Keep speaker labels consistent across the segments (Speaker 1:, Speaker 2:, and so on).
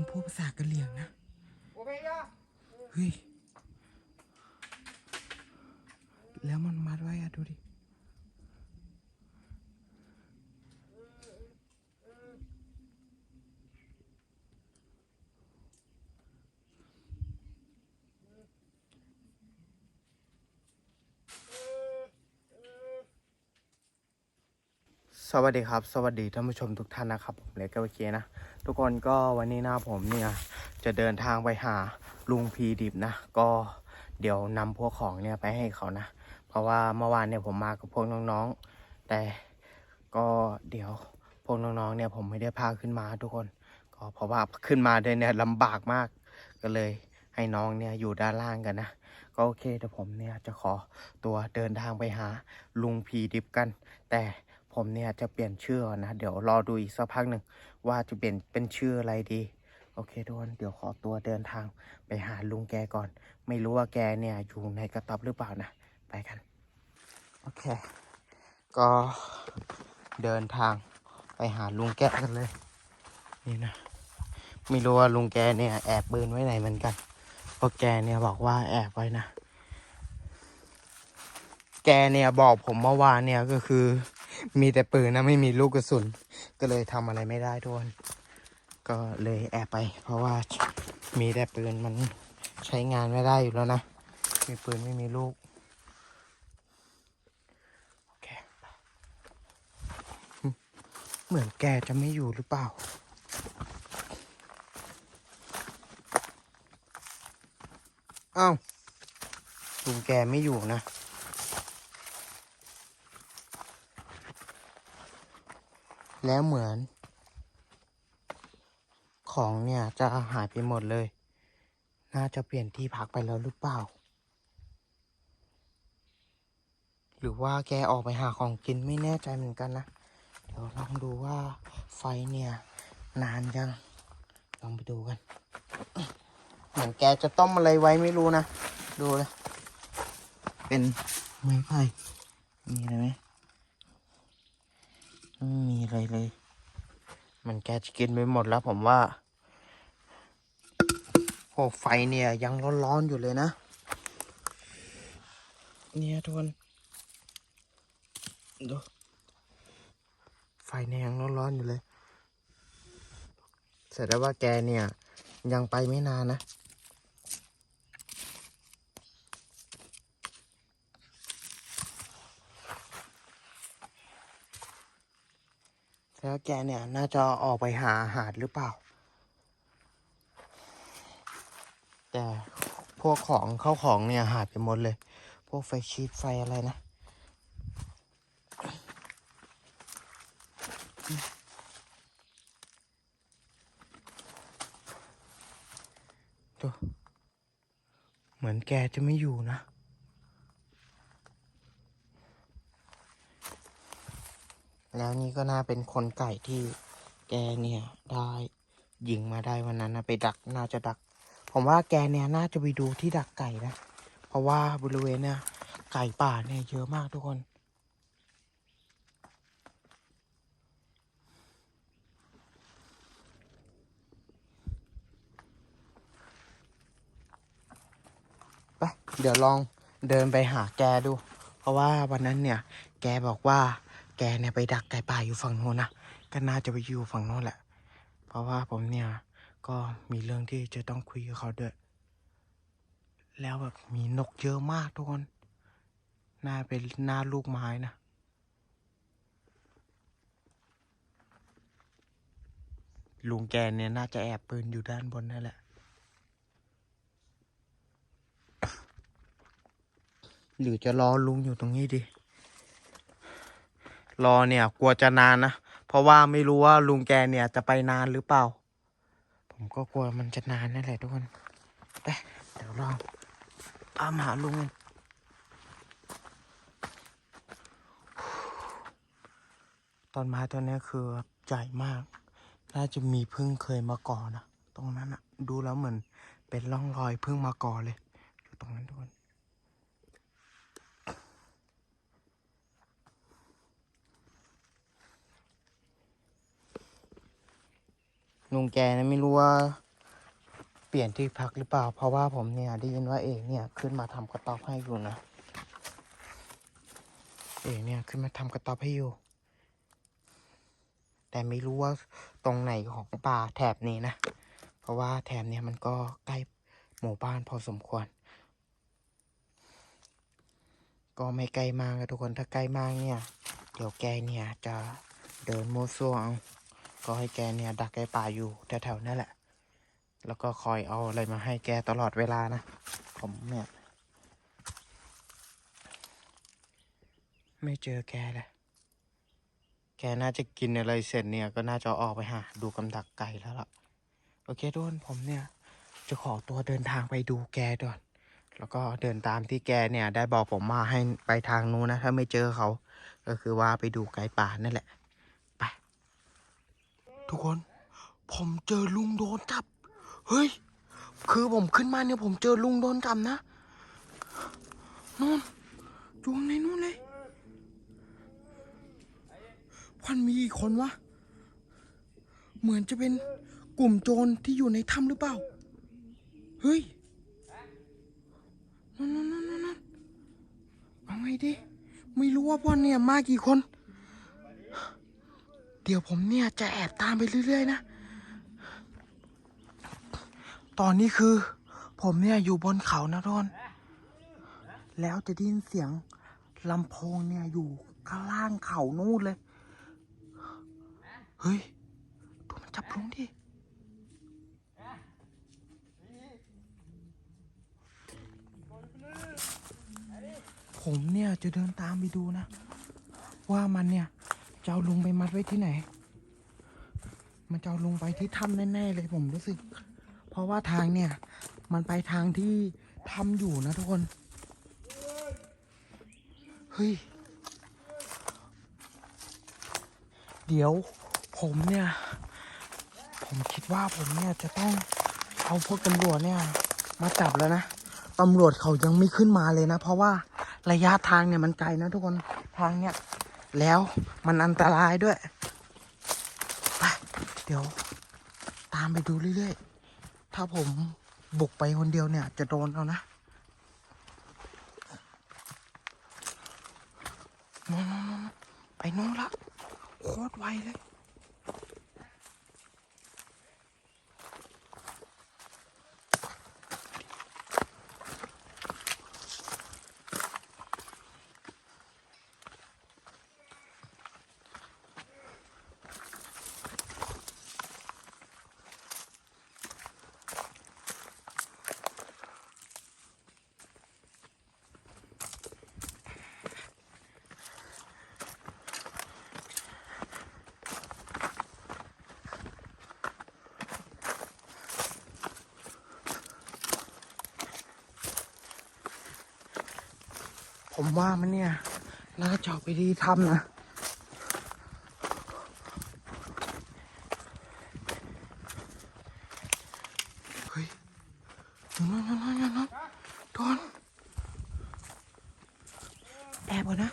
Speaker 1: มันพูดภาษากะเหรี่ยงนะ
Speaker 2: โอเคย่า
Speaker 1: เฮ้ย แล้วมันมัดไว้อะดูดิ สวัสดีครับ สวัสดีท่านผู้ชมทุกท่านนะครับผมเล็กกับเคนะ ทุกคนก็วันนี้นะผมเนี่ยจะเดินทางไปหาลุงพีดิบนะ ก็เดี๋ยวนำพวกของเนี่ยไปให้เขานะ เพราะว่าเมื่อวานเนี่ยผมมากับพวกน้องๆ แต่ก็เดี๋ยวพวกน้องๆเนี่ยผมไม่ได้พาขึ้นมาทุกคน ก็เพราะว่าขึ้นมาเดินเนี่ยลำบากมากก็เลยให้น้องเนี่ยอยู่ด้านล่างกันนะก็โอเคเดี๋ยวผมเนี่ยจะขอตัวเดินทางไปหาลุงพีดิบกัน แต่ ผมเนี่ยจะเปลี่ยนชื่อนะ เดี๋ยวรอดูอีกสักพักหนึ่งว่าจะเปลี่ยนเป็นชื่ออะไรดี โอเคทุกคนเดี๋ยวขอตัวเดินทางไปหาลุงแกก่อน ไม่รู้ว่าแกเนี่ยอยู่ในกระต๊อบหรือเปล่านะ ไปกัน โอเค ก็เดินทางไปหาลุงแกกันเลย นี่นะ ไม่รู้ว่าลุงแกเนี่ยแอบปืนไว้ไหนเหมือนกันเพราะแกเนี่ยบอกว่าแอบไว้นะ แกเนี่ยบอกผมเมื่อวานเนี่ยก็คือ มีแต่ปืนนะไม่มีลูกกระสุน ก็เลยทำอะไรไม่ได้ทุกคนก็เลยแอบไป เพราะว่ามีแต่ปืนมันใช้งานไม่ได้อยู่แล้วนะ มีปืนไม่มีลูกโอเคเหมือนแกจะไม่อยู่หรือเปล่าเอ้าลุงแกไม่อยู่นะ แล้วเหมือน ของเนี่ยจะหายไปหมดเลย น่าจะเปลี่ยนที่พักไปแล้วหรือเปล่า หรือว่าแกออกไปหาของกินไม่แน่ใจเหมือนกันนะ เดี๋ยวลองดูว่าไฟเนี่ยนานยังลองไปดูกัน เหมือนแกจะต้มอะไรไว้ไม่รู้นะ ดูเลย เป็นไม้ไผ่มีอะไรไหม ไม่มีอะไรเลย มันแกจะกินไปหมดแล้วผมว่าโอ้ไฟเนี่ยยังร้อนๆอยู่เลยนะ เนี่ยทุกคนดูไฟเนี่ยยังร้อนๆอยู่เลยแสดงว่าแกเนี่ยยังไปไม่นานนะ แล้วแกเนี่ยน่าจะออกไปหาอาหารหรือเปล่า แต่พวกของเข้าของเนี่ยหายไปหมดเลย พวกไฟชีตไฟอะไรนะตัวเหมือนแกจะไม่อยู่นะ แล้วนี่ก็น่าเป็นคนไก่ที่แกเนี่ยได้ยิงมาได้วันนั้นนะไปดักน่าจะดัก ผมว่าแกเนี่ยน่าจะไปดูที่ดักไก่นะ เพราะว่าบริเวณเนี่ยไก่ป่าเนี่ยเยอะมากทุกคน ไปเดี๋ยวลองเดินไปหาแกดู เพราะว่าวันนั้นเนี่ย แกบอกว่า แกเนี่ยไปดักไก่ป่าอยู่ฝั่งโน้นนะก็น่าจะไปอยู่ฝั่งโน้นแหละ เพราะว่าผมเนี่ยก็มีเรื่องที่จะต้องคุยกับเขาด้วย แล้วแบบมีนกเยอะมากทุกคน น่าเป็นหน้าลูกไม้นะลุงแกเนี่ยน่าจะแอบปืนอยู่ด้านบนนั่นแหละ หรือจะรอลุงอยู่ตรงนี้ดี รอเนี่ยกลัวจะนานนะ เพราะว่าไม่รู้ว่าลุงแกเนี่ยจะไปนานหรือเปล่า ผมก็กลัวมันจะนานนั่นแหละทุกคนไปเดี๋ยวลองตามหาลุงกันตอนมาตัวเนี้คือใหญ่มาก น่าจะมีพึ่งเคยมาก่อนะ ตรงนั้นอะดูแล้วเหมือนเป็นร่องรอยพึ่งมาก่อเลย อยู่ตรงนั้นทุกคน ลุงแกนะไม่รู้ว่า เปลี่ยนที่พักหรือเปล่า เพราะว่าผมเนี่ยได้ยินว่าเอกเนี่ยขึ้นมาทำกระต๊อบให้อยู่นะ เอกเนี่ยขึ้นมาทำกระต๊อบให้อยู่ แต่ไม่รู้ว่าตรงไหนของป่าแถบนี้นะ เพราะว่าแถบเนี่ยมันก็ใกล้หมู่บ้านพอสมควร ก็ไม่ไกลมากนะทุกคนถ้าใกล้มากเนี่ย เดี๋ยวแกเนี่ยจะเดินมั่วซั่วเอา ก็ให้แกเนี่ยดักไก่ป่าอยู่แถวๆนั่นแหละ แล้วก็คอยเอาอะไรมาให้แกตลอดเวลานะ ผมเนี่ย ไม่เจอแกเลยแกน่าจะกินอะไรเสร็จเนี่ยก็น่าจะออกไปหาดูกำดักไก่แล้วล่ะ โอเคทุกคนผมเนี่ย จะขอตัวเดินทางไปดูแกก่อนแล้วก็เดินตามที่แกเนี่ยได้บอกผมมาให้ไปทางนู้นนะ ถ้าไม่เจอเขา ก็คือว่าไปดูไก่ป่านั่นแหละ ทุกคน ผมเจอลุงโดนจับ เฮ้ย คือผมขึ้นมาเนี่ยผมเจอลุงโดนจับนะนู่นจูงในนู่นเลยพันมีอีกคนวะ เหมือนจะเป็นกลุ่มโจรที่อยู่ในถ้ำหรือเปล่า เฮ้ยนั่นนั่นนั่นนั่นเอาไงดีไม่รู้ว่าพ่อเนี่ยมากี่คน เดี๋ยวผมเนี่ยจะแอบตามไปเรื่อยๆนะ ตอนนี้คือ ผมเนี่ยอยู่บนเขานะทอนแล้วจะได้ยินเสียงลำโพงเนี่ยอยู่ข้างล่างเขานู่นเลย เฮ้ยดูมันจับลุงดิผมเนี่ยจะเดินตามไปดูนะ ว่ามันเนี่ย จะเอาลุงไปมัดไว้ที่ไหน มันจะเอาลุงไปที่ถ้ำแน่ๆเลยผมรู้สึก เพราะว่าทางเนี่ย มันไปทางที่ถ้ำอยู่นะทุกคน เฮ้ย เดี๋ยวผมเนี่ย ผมคิดว่าผมเนี่ยจะต้องเอาพวกตำรวจเนี่ย มาจับแล้วนะตำรวจเขายังไม่ขึ้นมาเลยนะ เพราะว่าระยะทางเนี่ยมันไกลนะทุกคนทางเนี่ย แล้วมันอันตรายด้วยไปเดี๋ยว ตามไปดูเรื่อยๆ ถ้าผมบุกไปคนเดียวเนี่ย จะโดนเอานะนู่นไปโน้นละโคตรไวเลย ผมว่ามันเนี่ยน่าจะเอาไปดีทำนะเฮ้ยนั่นนั่นนั่นนั่นนั่นโดนแอบก่อนนะ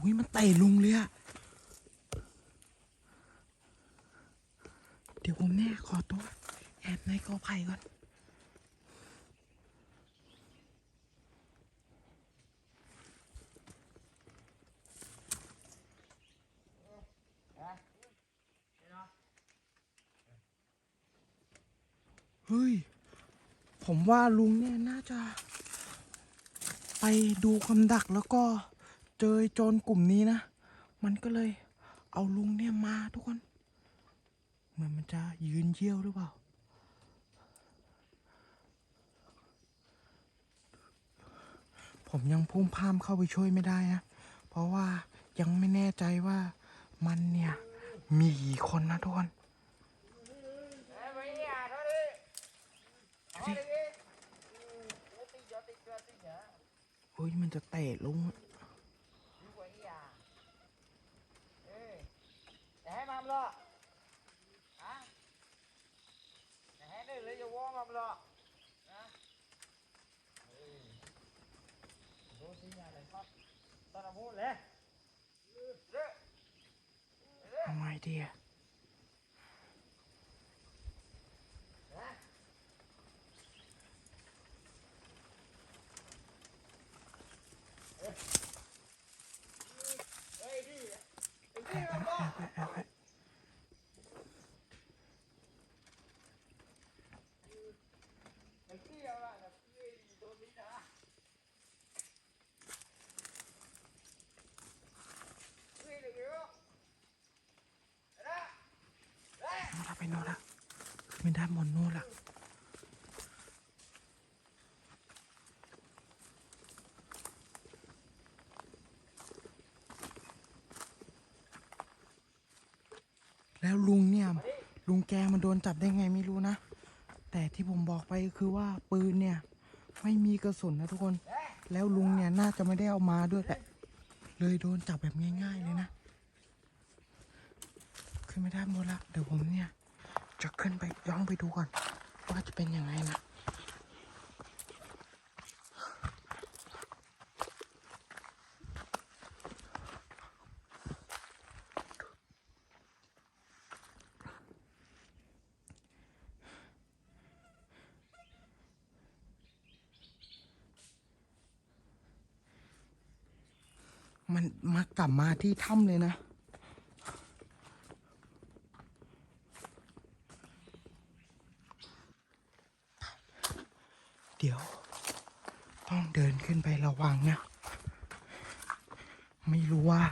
Speaker 1: อุ้ยมันเตะลุงเลยอะเดี๋ยวผมเนี่ยขอตัว แอบในกอไผ่ก่อน เฮ้ย ผมว่าลุงเนี่ยน่าจะ ไปดูคำดักแล้วก็เจอโจรกลุ่มนี้นะ มันก็เลยเอาลุงเนี่ยมาทุกคน เหมือนมันจะยืนเยี่ยวหรือเปล่า ผมยังพุ่มพามเข้าไปช่วยไม่ได้นะ เพราะว่ายังไม่แน่ใจว่ามันเนี่ย มีกี่คนนะทุกคน เฮ้ยมันจะเตะลุง
Speaker 2: Để mam lo. Hả? Để đây lấy cho vô mam lo. Hả? Vô xin nhà này phát. Tao là vô lẹ.
Speaker 1: ทำไงดีอะ 快快快快快 แล้วลุงเนี่ย ลุงแกมันโดนจับได้ไงไม่รู้นะ แต่ที่ผมบอกไปคือว่าปืนเนี่ย ไม่มีกระสุนนะทุกคน แล้วลุงเนี่ยน่าจะไม่ได้เอามาด้วยแหละ เลยโดนจับแบบง่าย ๆ เลยนะ ขึ้นไม่ได้หมดละ เดี๋ยวผมเนี่ย จะขึ้นไปย้องไปดูก่อน ว่าจะเป็นยังไงนะ มันมากลับมาที่ถ้ำเลยนะ เดี๋ยว ต้องเดินขึ้นไประวังนะ ไม่รู้ว่า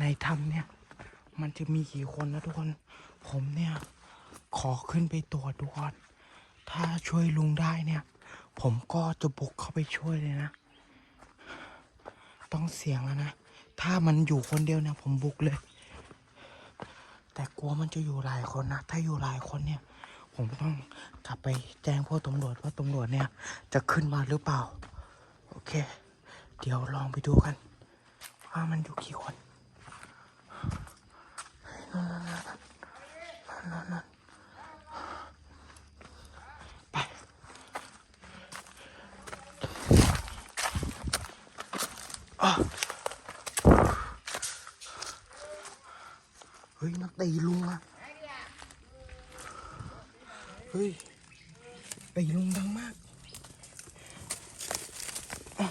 Speaker 1: ในถ้ำเนี่ย มันจะมีกี่คนนะทุกคน ผมเนี่ย ขอขึ้นไปตรวจดูก่อน ถ้าช่วยลุงได้เนี่ย ผมก็จะบุกเข้าไปช่วยเลยนะ ต้องเสี่ยงแล้วนะ ถ้ามันอยู่คนเดียวเนี่ยผมบุกเลย แต่กลัวมันจะอยู่หลายคนนะ ถ้าอยู่หลายคนเนี่ย ผมต้องกลับไปแจ้งพวกตำรวจว่าตำรวจเนี่ย จะขึ้นมาหรือเปล่า โอเค เดี๋ยวลองไปดูกันว่ามันอยู่กี่คนนั่นนั่นนั่นนั่นนั่นนั่นไป อะ เฮ้ยมันตีลุงอะเฮ้ยตีลุงดังมากอะ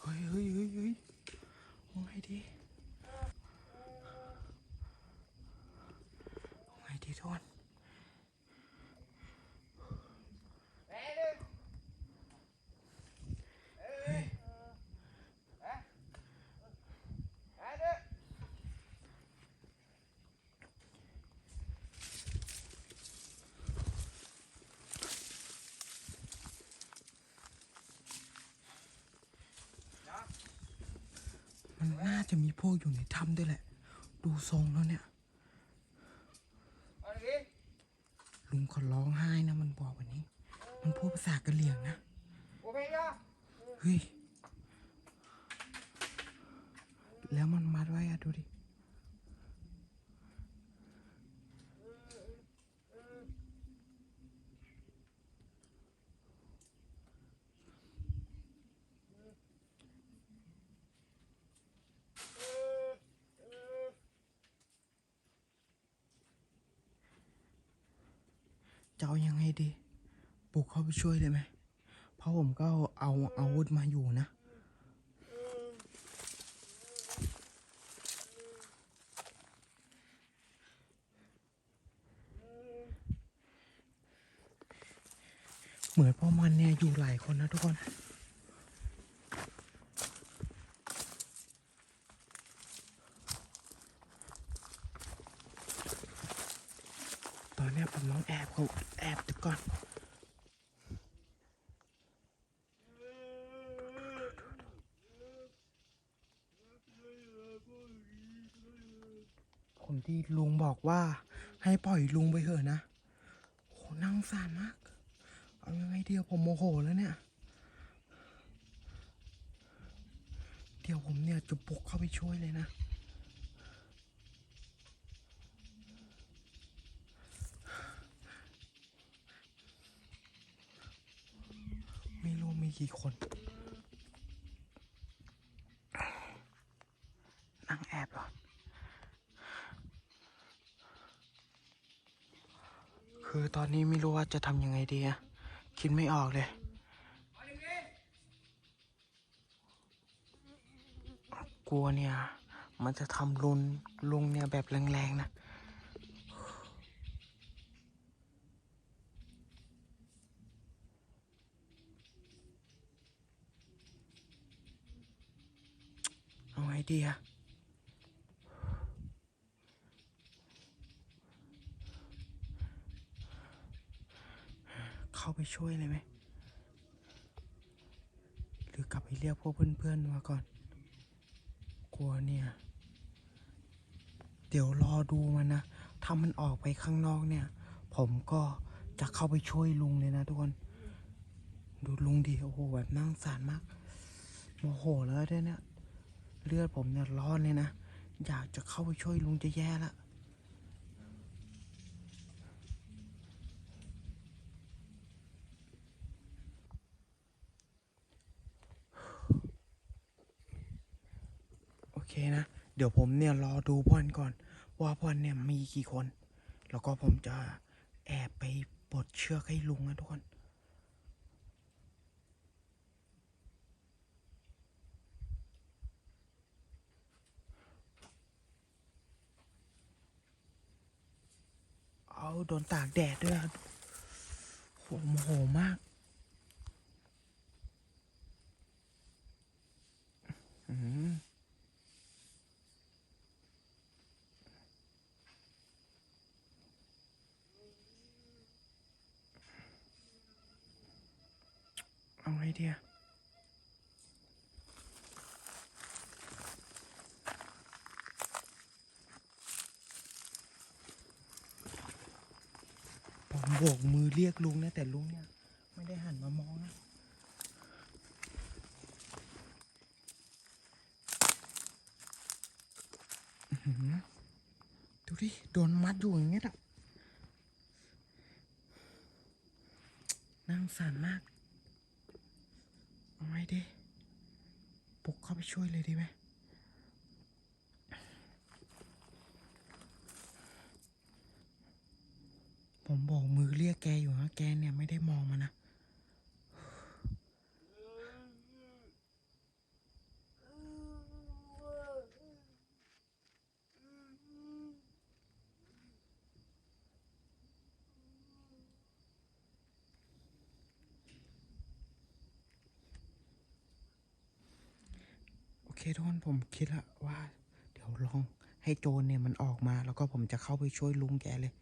Speaker 1: เฮ้ยเฮ้ยเฮ้ยเฮ้ยเอาไงดีเอาไงดีทุกคน
Speaker 2: แม่ดึง
Speaker 1: เฮ้ย
Speaker 2: แม่ดึง
Speaker 1: มันน่า จะมีพวกอยู่ในถ้ำด้วยแหละ ดูทรงแล้วเนี่ย ลุงเขาร้องไห้นะมันบอกวันนี้ มันพูดภาษากะเหรี่ยงนะ
Speaker 2: เฮ้
Speaker 1: ย แล้วมันมัดไว้อะดูดิ จะเอายังไงดีปลุกเข้าไปช่วยเลยไหมเพราะผมก็เอาอาวุธมาอยู่นะ เหมือนพ่อมันเนี่ยอยู่หลายคนนะทุกคน ตอนเนี้ยผมต้องแอบเขาแอบดูก่อนคนที่ลุงบอกว่า ให้ปล่อยลุงไปเถอะนะโหนั่งสารมาก เอายังไงเดียวผมโมโหแล้วเนี่ย เดี๋ยวผมเนี่ยจะบุกเข้าไปช่วยเลยนะ ไม่รู้มี กี่คน นั่งแอบเหรอ คือตอนนี้ไม่รู้ว่าจะทำยังไงดีอะคิดไม่ออกเลยกลัวเนี่ย มันจะทำลุนลุงเนี่ยแบบแรงๆนะ เอาไง ดีอะเข้าไปช่วยเลยไหม หรือกลับไปเรียกพวกเพื่อนๆมาก่อน กลัวเนี่ย เดี๋ยวรอดูมันนะ ถ้ามันออกไปข้างนอกเนี่ย ผมก็จะเข้าไปช่วยลุงเลยนะทุกคน ดูลุงดิโอ้โหแบบนั่งสารมากโมโหแล้วด้วยเนี่ย เลือดผมเนี่ยร้อนเลยนะ อยากจะเข้าไปช่วยลุงจะแย่ละโอเคนะ เดี๋ยวผมเนี่ยรอดูบอลก่อน ว่าบอลเนี่ยมีกี่คน แล้วก็ผมจะแอบไปปลดเชือกให้ลุงนะทุกคน โดนตากแดดด้วยอะโหโมโหมาก อืมเอาไงดีอะผม โบกมือเรียกลุงนะแต่ลุงเนี่ย ไม่ได้หันมามองนะดูดิโดนมัดอยู่อย่างเงี้ยอะนั่าสงสารมากเอาไงดีปลุกเข้าไปช่วยเลยดีไหมผมบอกมือเยกแกอยู่นะแกเนี่ยไม่ได้มองมานะโอเคทุกคนผมคิดละว่า เดี๋ยวลองให้โจรเนี่ยมันออกมาแล้วก็ผมจะเข้าไปช่วยลุงแกเลย